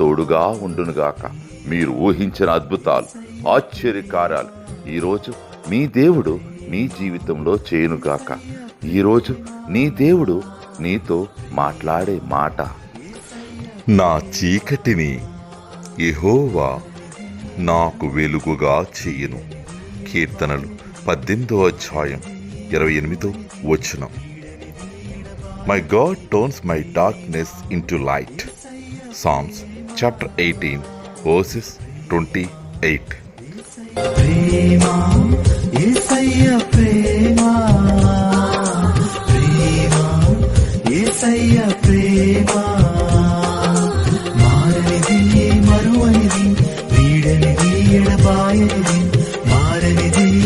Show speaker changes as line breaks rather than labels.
తోడుగా ఉండునుగాక మీరు ఊహించిన అద్భుతాలు ఆశ్చర్యకార్యాలు ఈరోజు మీ దేవుడు నీ జీవితంలో చేయునుగాక ఈరోజు నీ దేవుడు నీతో మాట్లాడే మాట.
నా చీకటిని ఎహోవా నాకు వెలుగుగా చేయను. కీర్తనలు పద్దెనిమిదో అధ్యాయం ఇరవై ఎనిమిదో వచనం. My God turns my darkness into light songs chapter eighteen ఓసిస్ twenty eight.
మారనిది మరువనిది వీడనిది ఎడబాయనిది.